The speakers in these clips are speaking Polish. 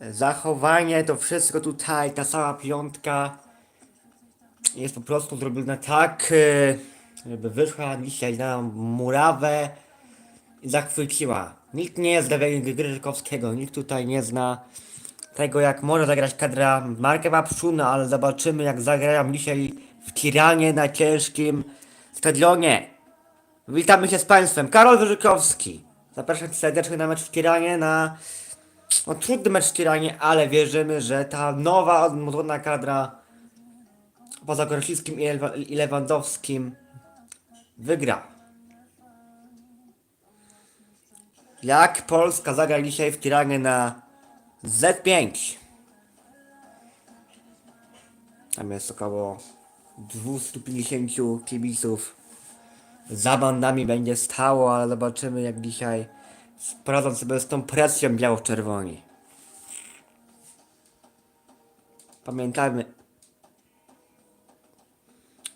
zachowanie, to wszystko tutaj, ta cała piątka jest po prostu zrobiona tak, e, żeby wyszła dzisiaj na murawę i zachwyciła. Nikt nie zna Gryżykowskiego, nikt tutaj nie zna tego, jak może zagrać kadra Marka Papszuna, ale zobaczymy, jak zagrają dzisiaj w Tiranie na ciężkim stadionie. Witamy się z Państwem. Karol Wyżykowski. Zapraszam serdecznie na mecz w Tiranie, na no, trudny mecz w Tiranie, ale wierzymy, że ta nowa, odmłodzona kadra poza Lewa- i Lewandowskim wygra. Jak Polska zagra dzisiaj w Tiranie na Z5? Tam jest około 250 kibiców. Za bandami będzie stało, ale zobaczymy jak dzisiaj poradzą sobie z tą presją biało-czerwoni. Pamiętajmy,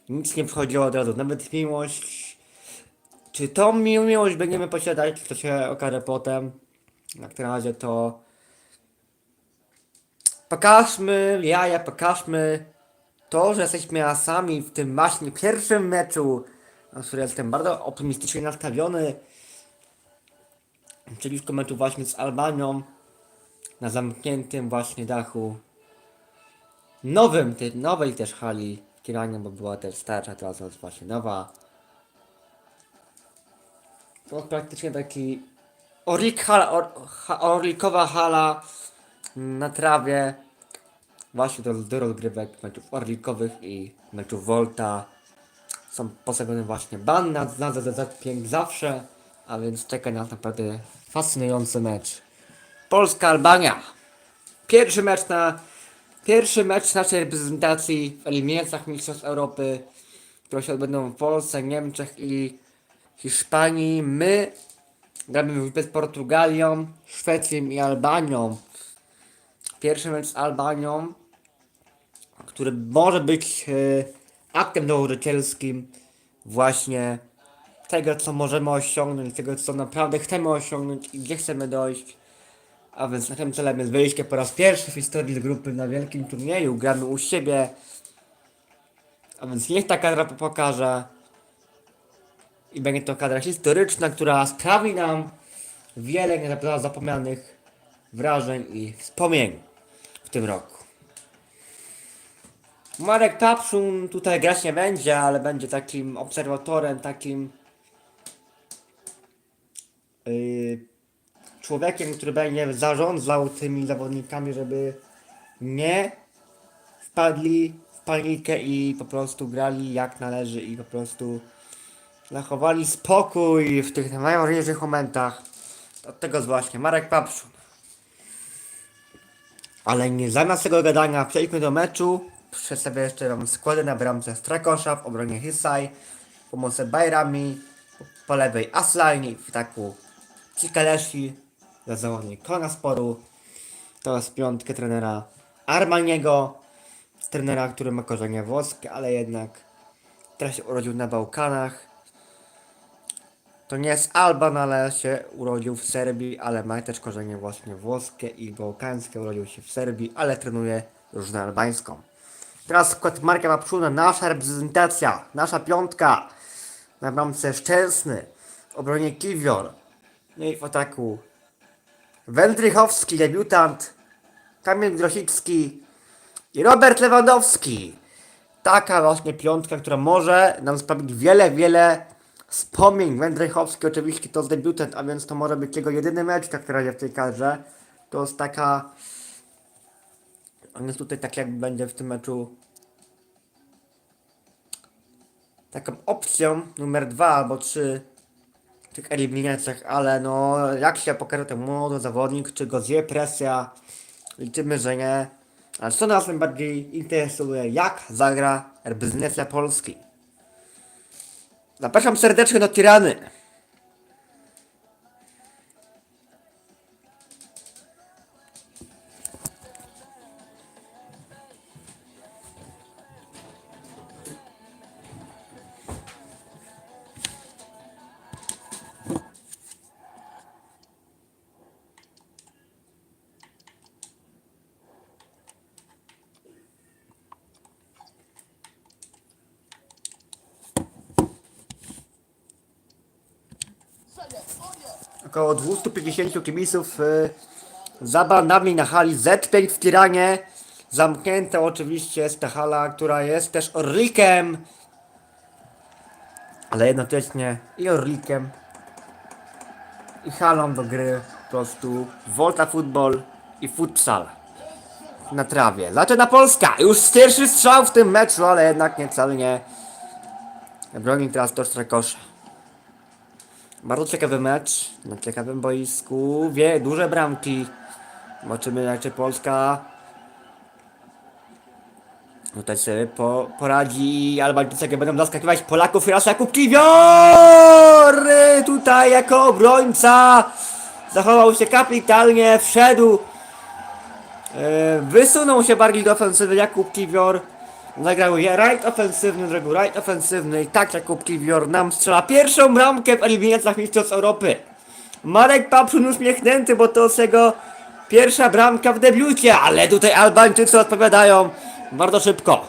nic nie wchodzi od razu, nawet miłość. Czy tą mi- miłość będziemy posiadać, to się okaże potem. Jak na razie to pokażmy jaja, pokażmy to, że jesteśmy asami w tym właśnie pierwszym meczu, na który jestem bardzo optymistycznie nastawiony, czyli w właśnie z Albanią na zamkniętym właśnie dachu nowym, tej nowej też hali w bo była też starsza, teraz jest właśnie nowa. To praktycznie taki orlik hala, or, ha, orlikowa hala na trawie właśnie do, do rozgrywek meczów orlikowych i meczów Volta. Są postawione właśnie ban na, na ZZZ zawsze, a więc czeka nas naprawdę fascynujący mecz. Polska-Albania. Pierwszy mecz na Pierwszy mecz naszej reprezentacji w eliminacjach Mistrzostw Europy, które się odbędą w Polsce, Niemczech i Hiszpanii. My gramy z Portugalią, Szwecją i Albanią. Pierwszy mecz z Albanią, który może być e, aktem założycielskim właśnie tego, co możemy osiągnąć, tego, co naprawdę chcemy osiągnąć i gdzie chcemy dojść. A więc naszym celem jest wyjście po raz pierwszy w historii z grupy na wielkim turnieju. Gramy u siebie. A więc niech ta kadra po- pokaże. I będzie to kadra historyczna, która sprawi nam wiele nie zapomnianych wrażeń i wspomnień w tym roku. Marek Papszun tutaj grać nie będzie, ale będzie takim obserwatorem, takim yy, człowiekiem, który będzie zarządzał tymi zawodnikami, żeby nie wpadli w panikę i po prostu grali jak należy i po prostu zachowali spokój w tych najważniejszych momentach. Od tego właśnie Marek Papszun. Ale nie zamiast tego gadania przejdźmy do meczu. Przedstawię jeszcze wam składy na bramce Strakosza, w obronie Hisaj, w pomocy Bajrami, po lewej Aslani, w ataku Cikalesi, za zawodnik Kona Sporu. To jest piątkę trenera Armaniego, trenera, który ma korzenie włoskie, ale jednak teraz się urodził na Bałkanach. To nie jest Alban, ale się urodził w Serbii, ale ma też korzenie właśnie włoskie i bałkańskie. Urodził się w Serbii, ale trenuje różną albańską. Teraz skład Marka Papszuna, nasza reprezentacja, nasza piątka. Na bramce Szczęsny, obronie Kiwior, no i w ataku Wędrychowski, debiutant, Kamil Grosicki i Robert Lewandowski. Taka właśnie piątka, która może nam sprawić wiele, wiele wspomnień. Wędrychowski oczywiście to debiutant, a więc to może być jego jedyny mecz tak na razie w tej kadrze. To jest taka... On jest tutaj tak jakby będzie w tym meczu taką opcją numer dwa albo trzy tych eliminacjach, ale no jak się pokaże ten młody zawodnik, czy go zje presja, liczymy, że nie. Ale co nas najbardziej interesuje, jak zagra reprezentacja Polski. Zapraszam serdecznie do Tirany. Około 250 kibiców y, za bandami na hali Z5 w Tiranie. Zamknięta oczywiście jest ta hala, która jest też Orlikiem, ale jednocześnie i Orlikiem, i halą do gry po prostu Volta Football i Futsal na trawie. Zaczyna Polska! Już pierwszy strzał w tym meczu, ale jednak nie celnie. Broni teraz to Strakosza. Bardzo ciekawy mecz, na ciekawym boisku, wie, duże bramki. Zobaczymy jak czy Polska tutaj sobie po, poradzi i Albańczycy jak będą zaskakiwać Polaków i raz Jakub Kiwior! Tutaj jako obrońca zachował się kapitalnie, wszedł E, Wysunął się bardziej do ofensywy Jakub Kiwior. Zagrał je right ofensywny, zrobił right ofensywny i tak Jakub Kiwior nam strzela pierwszą bramkę w eliminacjach Mistrzostw Europy. Marek Papszun uśmiechnięty, bo to jest jego pierwsza bramka w debiucie, ale tutaj Albańczycy odpowiadają bardzo szybko.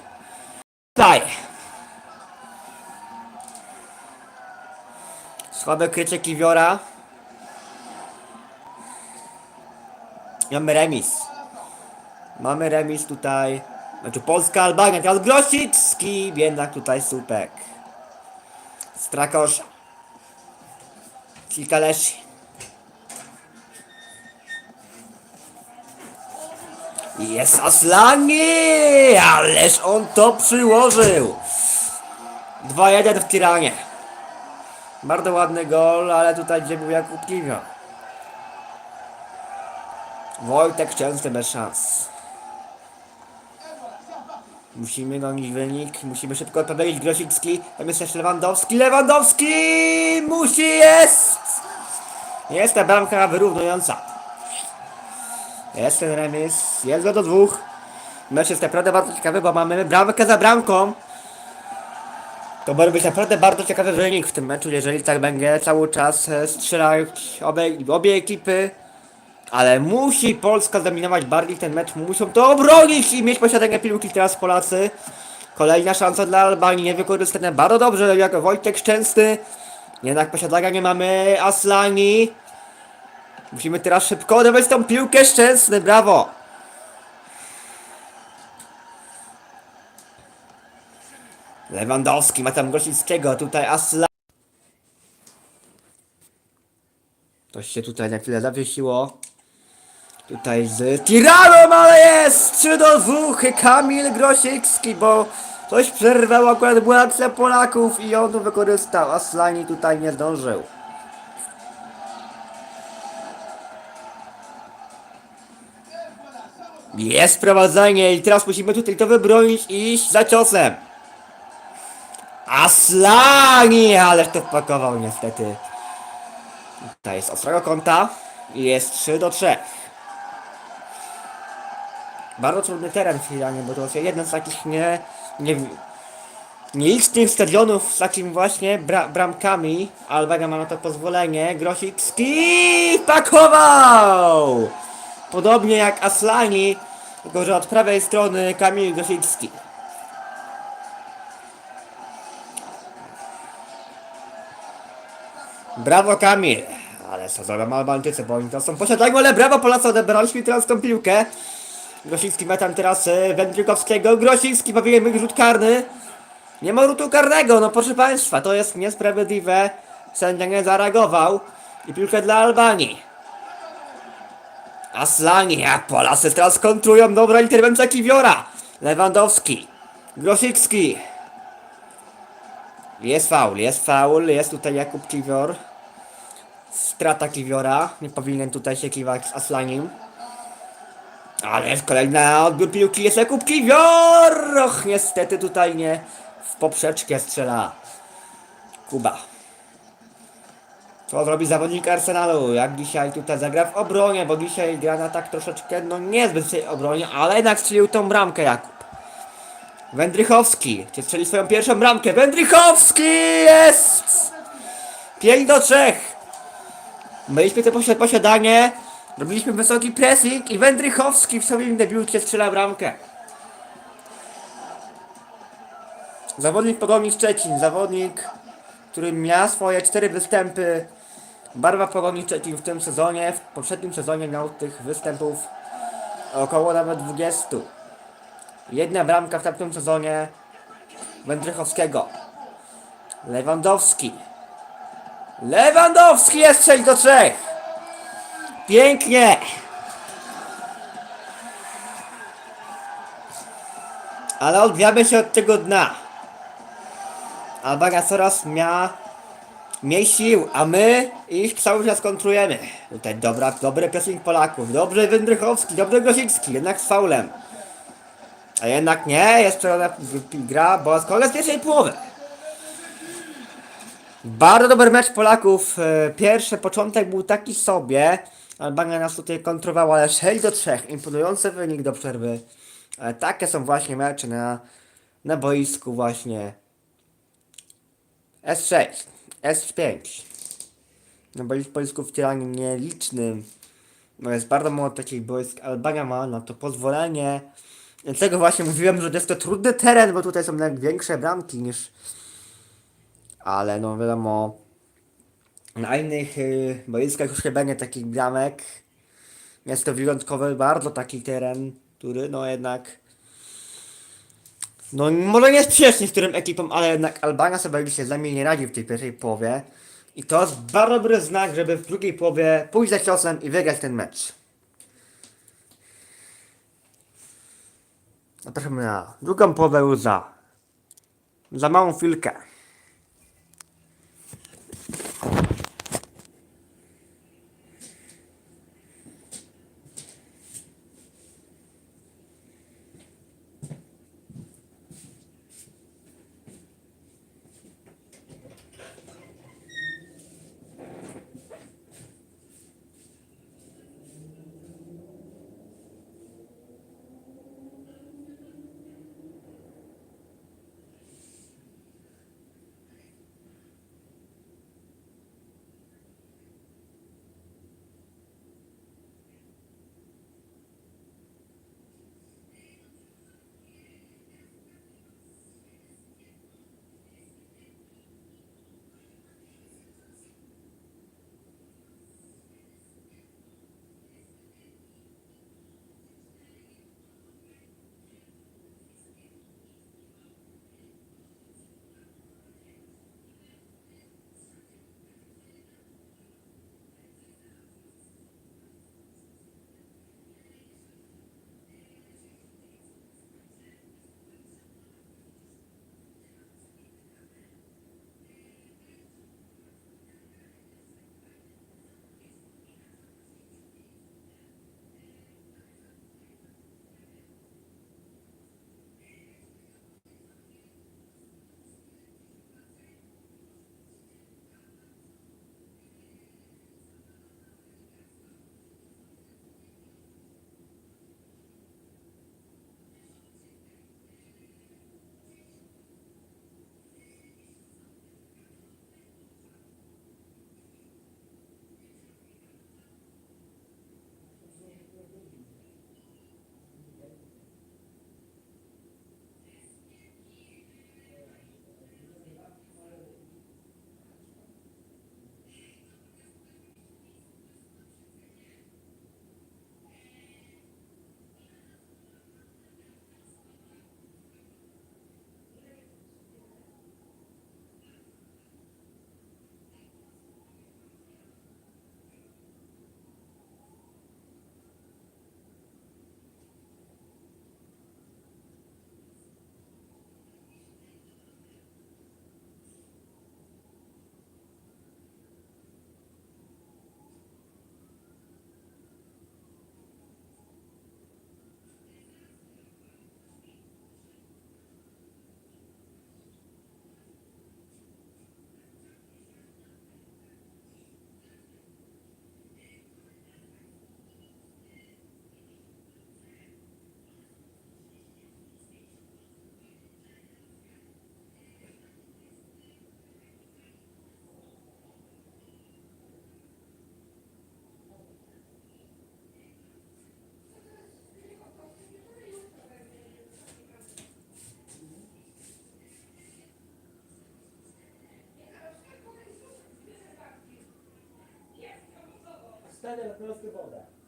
Tutaj. Słabe krycie Kiwiora. Mamy remis. Mamy remis tutaj. Znaczy Polska, Albania, teraz Grosicki, jednak tutaj Supek. Strakosza. Kilka leszy. Jest Aslani! Ależ on to przyłożył! 2-1 w Tiranie. Bardzo ładny gol, ale tutaj gdzie był Jakub Kiwior. Wojtek częsty bez szans. Musimy gonić wynik, musimy szybko odpowiedzieć Grosicki, tam jest też Lewandowski, Lewandowski! Musi, jest! Jest ta bramka wyrównująca. Jest ten remis, jest go do dwóch. Mecz jest naprawdę bardzo ciekawy, bo mamy bramkę za bramką. To może być naprawdę bardzo ciekawy wynik w tym meczu, jeżeli tak będzie cały czas e, strzelać obie, obie ekipy. Ale musi Polska zdominować bardziej ten mecz, muszą to obronić i mieć posiadanie piłki teraz Polacy. Kolejna szansa dla Albanii, niewykorzystane bardzo dobrze jako Wojtek Szczęsny. Jednak posiadania nie mamy, Aslani. Musimy teraz szybko odebrać tą piłkę, Szczęsny, brawo. Lewandowski ma tam Grosickiego, tutaj Aslan. To się tutaj na chwilę zawiesiło. Tutaj z Tiraną, ale jest! 3 do 2 Kamil Grosicki, bo coś przerwał akurat akcja Polaków i on to wykorzystał. Aslani tutaj nie zdążył. Jest prowadzenie i teraz musimy tutaj to wybronić i iść za ciosem. Aslani, ależ to wpakował niestety. Tutaj jest ostrego kąta i jest 3 do 3. Bardzo trudny teren w Iranie, bo to jest jeden z takich nie, nie, nieistnych stadionów z takim właśnie bra, bramkami. Albania ma na to pozwolenie. Grosicki pakował! Podobnie jak Aslani, tylko że od prawej strony Kamil Grosicki. Brawo Kamil! Ale co zrobią Albańczycy, bo oni to są posiadają, ale brawo Polacy odebraliśmy teraz tą piłkę. Grosicki ma tam teraz e, Wędrykowskiego. Grosicki powinien rzut karny. Nie ma rzutu karnego, no proszę państwa, to jest niesprawiedliwe. Sędzia nie zareagował. I piłkę dla Albanii. Aslani, a Polacy teraz kontrują. Dobra interwencja Kiwiora. Lewandowski. Grosicki. Jest faul, jest faul, jest tutaj Jakub Kiwior. Strata Kiwiora. Nie powinien tutaj się kiwać z Aslanim. Ale jest kolejna odbiór piłki, jest Jakub Kiwior! Och, niestety tutaj nie w poprzeczkę strzela Kuba. Co zrobi zawodnik Arsenalu? Jak dzisiaj tutaj zagra w obronie, bo dzisiaj gra na tak troszeczkę, no niezbyt w tej obronie, ale jednak strzelił tą bramkę Jakub. Wędrychowski, czy strzeli swoją pierwszą bramkę? Wędrychowski jest! 5 do 3. Mieliśmy to posiad posiadanie, robiliśmy wysoki pressing i Wędrychowski w swoim debiucie strzela bramkę. Zawodnik Pogomi Szczecin, zawodnik, który miał swoje cztery występy Barwa Pogoni trzecim w tym sezonie, w poprzednim sezonie miał tych występów około nawet 20. Jedna bramka w tamtym sezonie Wędrychowskiego. Lewandowski. Lewandowski jest 6 do 3. Pięknie. Ale odbijamy się od tego dna. Albania coraz miała mniej sił, a my ich cały czas kontrujemy. Tutaj dobra, dobry pressing Polaków, dobry Wędrychowski, dobry Grosicki, jednak z faulem. A jednak nie, jest przerwana gra, bo z koniec pierwszej połowy. Bardzo dobry mecz Polaków. E, Pierwszy początek był taki sobie. Albania nas tutaj kontrowała, ale 6 do 3. Imponujący wynik do przerwy. Ale takie są właśnie mecze na, na boisku właśnie. S6, S5. Na bois- boisku w Tiranie nielicznym. No jest bardzo mało takich boisk. Albania ma na to pozwolenie. Dlatego właśnie mówiłem, że jest to trudny teren, bo tutaj są największe bramki niż ale no wiadomo, na innych y, boiskach już chyba nie takich bramek. Jest to wyjątkowy bardzo taki teren, który no jednak no może nie sprzyjać niektórym ekipom, ale jednak Albania sobie się z nami nie radzi w tej pierwszej połowie. I to jest bardzo dobry znak, żeby w drugiej połowie pójść za ciosem i wygrać ten mecz. Zapraszamy na drugą połowę za, za małą chwilkę. Zaczynamy na Królestwo Boga.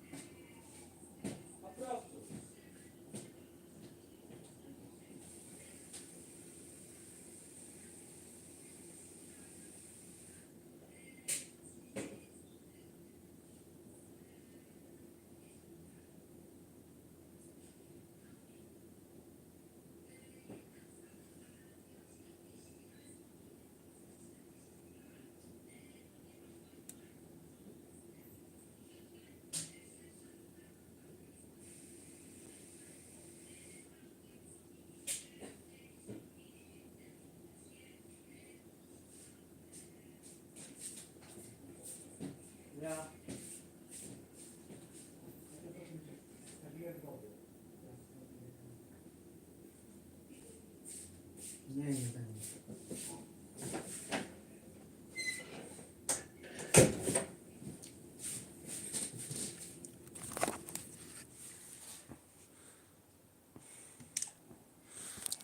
Nie, nie będzie.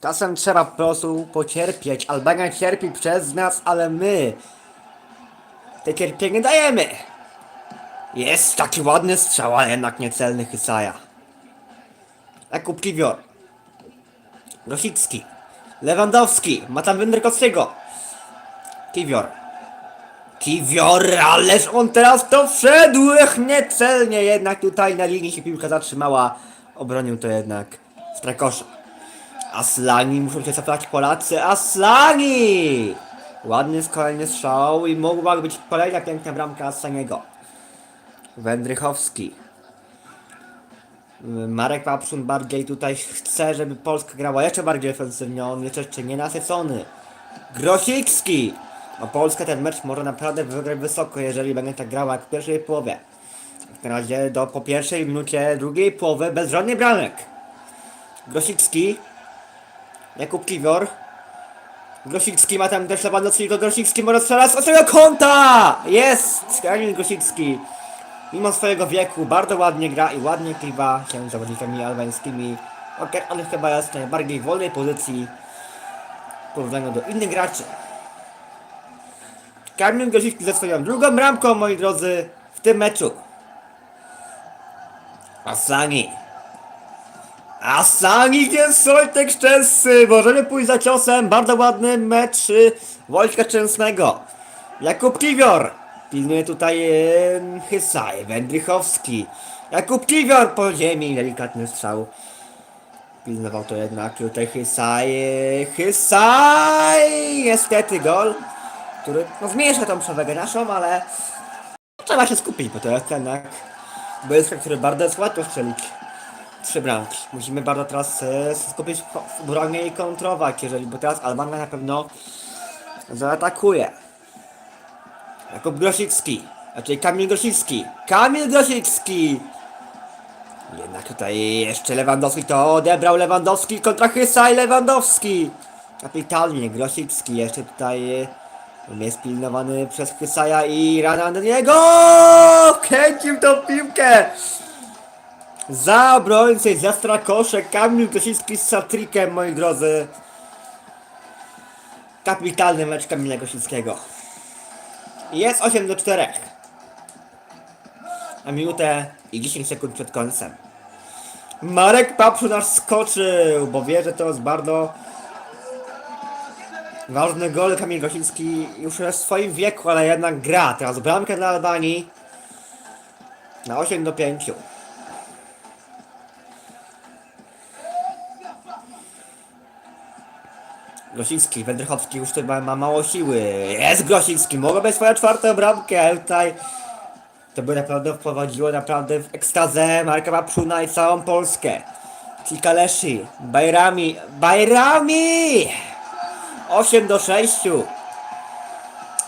Czasem trzeba po prostu pocierpieć. Albania cierpi przez nas, ale my te cierpienie dajemy. Jest taki ładny strzał, ale jednak niecelny Hysaja. Jakub Kiwior. Rosicki. Lewandowski. Ma tam Wędrykowskiego. Kiwior. Kiwior, ależ on teraz to wszedł! Ech, niecelnie jednak tutaj na linii się piłka zatrzymała. Obronił to jednak Strakosza. Aslani muszą się cofać Polacy. Aslani! Ładny kolejny strzał i mogła być kolejna piękna bramka Aslaniego. Wędrychowski. Marek Papszun bardziej tutaj chce, żeby Polska grała jeszcze bardziej ofensywnie, on jest jeszcze nienasycony. Grosicki! No Polska ten mecz może naprawdę wygrać wysoko, jeżeli będzie tak grała jak w pierwszej połowie. Jak na razie do po pierwszej minucie drugiej połowy bez żadnych bramek. Grosicki. Jakub Kiwior. Grosicki ma tam też Lewandowskiego, Grosicki może strzelać z ostrego kąta! Jest! Kamil Grosicki. Mimo swojego wieku bardzo ładnie gra i ładnie kliwa się zawodnikami albańskimi. Okej, ale chyba jest w najbardziej wolnej pozycji w porównaniu do innych graczy. Kamil Grosicki ze swoją drugą bramką, moi drodzy, w tym meczu. Asani. Asani jest Wojtek Szczęsny! Możemy pójść za ciosem. Bardzo ładny mecz y, Wojtka Szczęsnego. Jakub Kiwior. Pilnuje tutaj Hysaj. Wędrychowski. Jakub Kiwior po ziemi. Delikatny strzał. Pilnował to jednak tutaj Hysaj. y, Hysaj! Niestety gol, który no, zmniejsza tą przewagę naszą, ale trzeba się skupić, bo to jest jednak boisko, który bardzo jest łatwo strzelić trzy bramki. Musimy bardzo teraz e, skupić w obronie i kontrować, jeżeli, bo teraz Albania na pewno zaatakuje. Jakub Grosicki, raczej Kamil Grosicki. Kamil Grosicki! Jednak tutaj jeszcze Lewandowski to odebrał Lewandowski kontra Hysa i Lewandowski. Kapitalnie Grosicki jeszcze tutaj e, jest pilnowany przez Hysaja i rana do niego! Kręcił tą piłkę! Za obrońcę, za strakosze, Kamil Gosiński z Satrikiem, moi drodzy. Kapitalny mecz Kamila Gosińskiego. Jest 8 do 4. A minutę i 10 sekund przed końcem. Marek Papszun aż skoczył, bo wie, że to jest bardzo ważny gol. Kamil Gosiński już jest w swoim wieku, ale jednak gra. Teraz bramkę dla Albanii na 8 do 5. Grosicki, Wędrychowski już chyba ma mało siły. Jest Grosicki, mogła być swoją czwartą bramkę, tutaj to by naprawdę wprowadziło naprawdę w ekstazę Marka Papszuna i całą Polskę. Kaleszy, Bajrami, Bajrami! 8 do 6.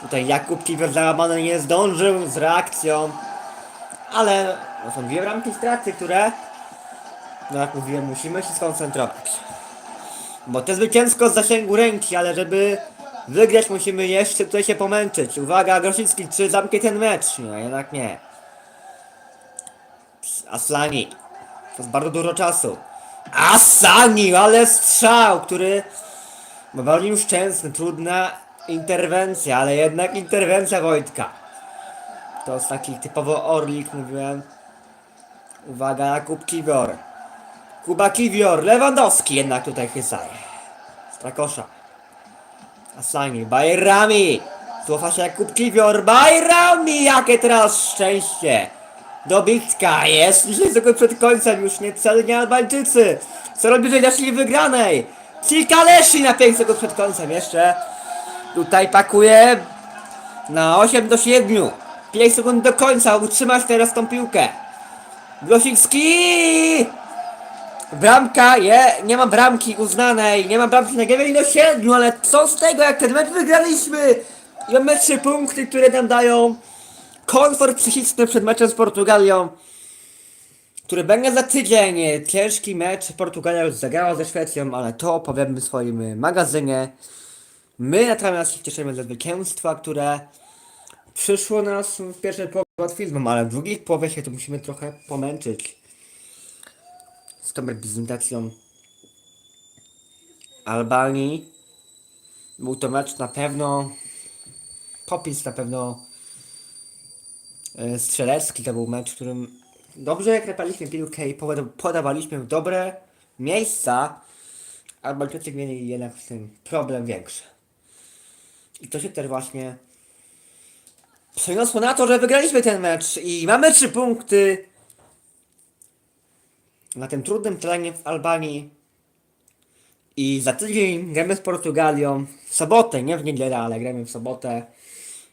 Tutaj Jakub Kiwer załamany nie zdążył z reakcją. Ale są dwie bramki straty, które no jak mówiłem, musimy się skoncentrować. Bo to zwycięsko z zasięgu ręki, ale żeby wygrać musimy jeszcze tutaj się pomęczyć. Uwaga, Grosicki, czy zamknie ten mecz? Nie, jednak nie. Aslani. To jest bardzo dużo czasu. Asani, ale strzał, który Bawalił szczęsny, trudna interwencja, ale jednak interwencja Wojtka. To jest taki typowo Orlik, mówiłem. Uwaga, Jakub Kiwior. Kuba Kiwior, Lewandowski jednak tutaj chysaje. Strakosza. Asani, Bajrami. Cofa się Jakub Kiwior, Bajrami, jakie teraz szczęście. Dobitka jest 10 sekund przed końcem, już niecelnie Albańczycy. Co robi że naszli wygranej? Cikaleshi na 5 sekund przed końcem jeszcze. Tutaj pakuje na 8 do 7. 5 sekund do końca, utrzymać teraz tą piłkę. Glosicki! Bramka, je, nie ma bramki uznanej, nie ma bramki na Gaweli do 7, ale co z tego, jak ten mecz wygraliśmy? I mamy 3 punkty, które nam dają komfort psychiczny przed meczem z Portugalią, który będzie za tydzień. Ciężki mecz, Portugalia już zagrała ze Szwecją, ale to opowiemy w swoim magazynie. My natomiast się cieszymy ze zwycięstwa, które przyszło nas w pierwszej połowie łatwizmem, ale w drugiej połowie się tu musimy trochę pomęczyć z tą reprezentacją Albanii. Był to mecz na pewno popis na pewno e, strzelecki. To był mecz, w którym dobrze krepaliśmy piłkę i poda- podawaliśmy w dobre miejsca. Albańczycy mieli jednak z tym problem większy. I to się też właśnie przeniosło na to, że wygraliśmy ten mecz i mamy trzy punkty na tym trudnym terenie w Albanii. I za tydzień gramy z Portugalią w sobotę, nie w niedzielę, ale gramy w sobotę.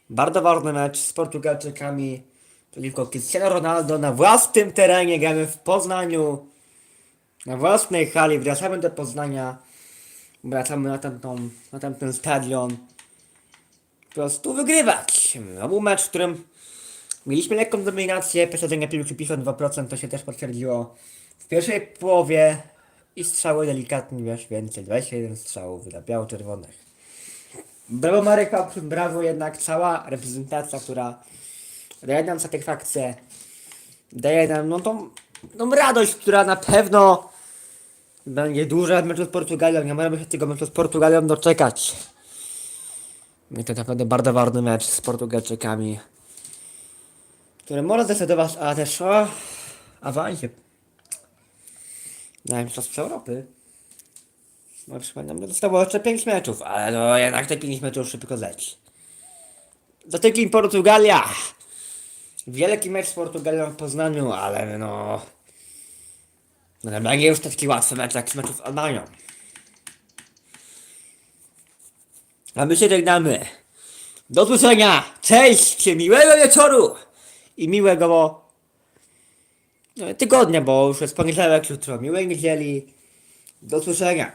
Bardzo ważny mecz z Portugalczykami. Tylko Cristiano Ronaldo na własnym terenie gramy w Poznaniu. Na własnej hali wracamy do Poznania. Wracamy na, tamtą, na tamten stadion. Po prostu wygrywać. To był mecz, w którym mieliśmy lekką dominację. Posiadanie piłki 52% to się też potwierdziło w pierwszej połowie. I strzały delikatnie, wiesz, więcej. 21 strzałów dla biało-czerwonych. Brawo Marek Papusz, brawo jednak cała reprezentacja, która daje nam satysfakcję, daje nam no tą, tą radość, która na pewno będzie duża w meczu z Portugalią. Nie możemy się tego meczu z Portugalią doczekać. I to naprawdę bardzo ważny mecz z Portugalczykami, który może zdecydować, a też o awansie na Mistrzostw Europy. No przypominam, zostało jeszcze 5 meczów, ale no jednak te 5 meczów szybko leci. Do tydzień Portugalia! Wielki mecz z Portugalią w Poznaniu, ale no... No będzie już taki łatwy mecz jak z meczów z Albanią. A my się żegnamy. Do usłyszenia! Cześć! Miłego wieczoru! I miłego no, tygodnia, bo już jest poniedziałek jutro. Miłej niedzieli. Do usłyszenia.